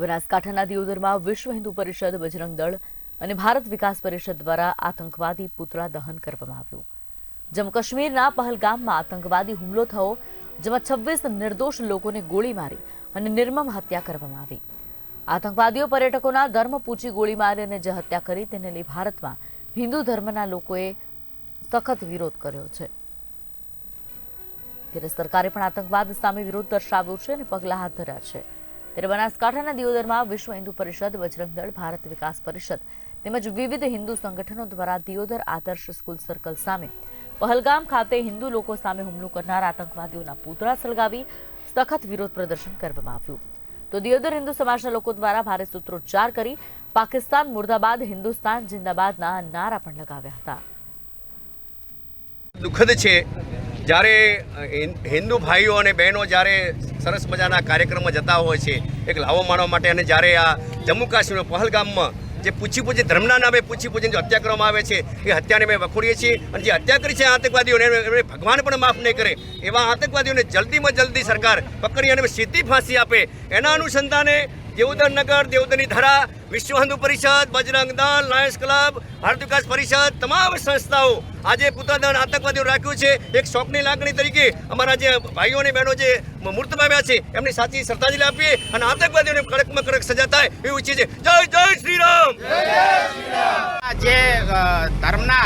બનાસકાંઠાના દિયોદરમાં વિશ્વ હિન્દુ પરિષદ બજરંગ દળ અને ભારત વિકાસ પરિષદ દ્વારા આતંકવાદી પુતળા દહન કરવામાં આવ્યું. જમ્મુ કાશ્મીરના પહલગામમાં આતંકવાદી હુમલો થયો, જેમાં છવ્વીસ નિર્દોષ લોકોને ગોળી મારી અને નિર્મમ હત્યા કરવામાં આવી. આતંકવાદીઓ પર્યટકોના ધર્મ પૂછી ગોળી મારી અને જે હત્યા કરી તેને લઈ ભારતમાં હિન્દુ ધર્મના લોકોએ સખત વિરોધ કર્યો છે. ત્યારે સરકારે પણ આતંકવાદ સામે વિરોધ દર્શાવ્યો છે અને પગલાં હાથ ધર્યા છે. ત્યારે બનાસકાંઠાના દિયોદરમાં વિશ્વ હિન્દુ પરિષદ, બજરંગ ભારત વિકાસ પરિષદ તેમજ વિવિધ હિન્દુ સંગઠનો દ્વારા દિયોદર આદર્શ સ્કૂલ સર્કલ સામે પહલગામ ખાતે હિન્દુ લોકો સામે હુમલો કરનાર આતંકવાદીઓના પૂતળા સળગાવી સખત વિરોધ પ્રદર્શન કરવામાં આવ્યું. તો દિયોદર હિન્દુ સમાજના લોકો દ્વારા ભારે સૂત્રોચ્ચાર કરી પાકિસ્તાન, મુર્દાબાદ, હિન્દુસ્તાન, જિંદાબાદના નારા પણ લગાવ્યા હતા. દુઃખદ છે જ્યારે હિન- હિન્દુ ભાઈઓ અને બહેનો જ્યારે સરસ મજાના કાર્યક્રમમાં જતા હોય છે, એક લાવો માણવા માટે અને જ્યારે આ જમ્મુ કાશ્મીર પહલગામમાં જે પૂછી પૂછી ધર્મના નામે પૂછી પૂછીને જે હત્યા કરવામાં આવે છે, એ હત્યાને અમે વખોડીએ છીએ. અને જે હત્યા કરી છે આતંકવાદીઓને એમને ભગવાન પણ માફ નહીં કરે. એવા આતંકવાદીઓને જલ્દીમાં જલ્દી સરકાર પકડી અને સીધી ફાંસી આપે. એના અનુસંધાને દેવોદર નગર દેવોદરની ધરા, વિશ્વ હિન્દુ પરિષદ, બજરંગ દળ, લાયન્સ ક્લબ ભારત વિકાસ પરિષદ, તમામ સંસ્થાઓ આજે પુત્રદાન આતંકવાદીઓ રાખ્યું છે. એક શોકની લાગણી તરીકે અમારા જે ભાઈઓ અને બહેનો જે મૃત પામ્યા છે, એમની સાચી શ્રદ્ધાંજલિ આપીએ અને આતંકવાદીઓને કડકમાં કડક સજા થાય એવું ઈચ્છીએ છીએ. જય જય શ્રી રામ!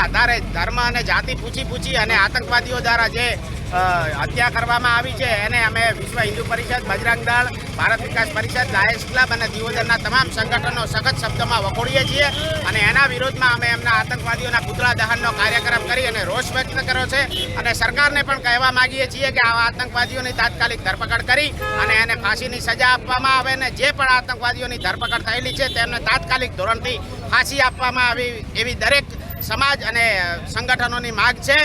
આધારે ધર્મ અને જાતિ પૂછી પૂછી અને આતંકવાદીઓ દ્વારા જે હત્યા કરવામાં આવી છે, એને અમે વિશ્વ હિન્દુ પરિષદ, બજરંગ દળ, ભારત વિકાસ પરિષદ, લાયન્સ ક્લબ અને દિયોદરના તમામ સંગઠનો સખત શબ્દોમાં વખોડીએ છીએ અને એના વિરોધમાં અમે એમના આતંકવાદીઓના પુતળા દહનનો કાર્યક્રમ કરી અને રોષ વ્યક્ત કર્યો છે અને સરકારને પણ કહેવા માંગીએ છીએ કે આવા આતંકવાદીઓની તાત્કાલિક ધરપકડ કરી અને એને ફાંસીની સજા આપવામાં આવે અને જે પણ આતંકવાદીઓની ધરપકડ થયેલી છે તેમને તાત્કાલિક ધોરણથી ફાંસી આપવામાં આવી એવી દરેક સમાજ અને સંગઠનોની માગ છે.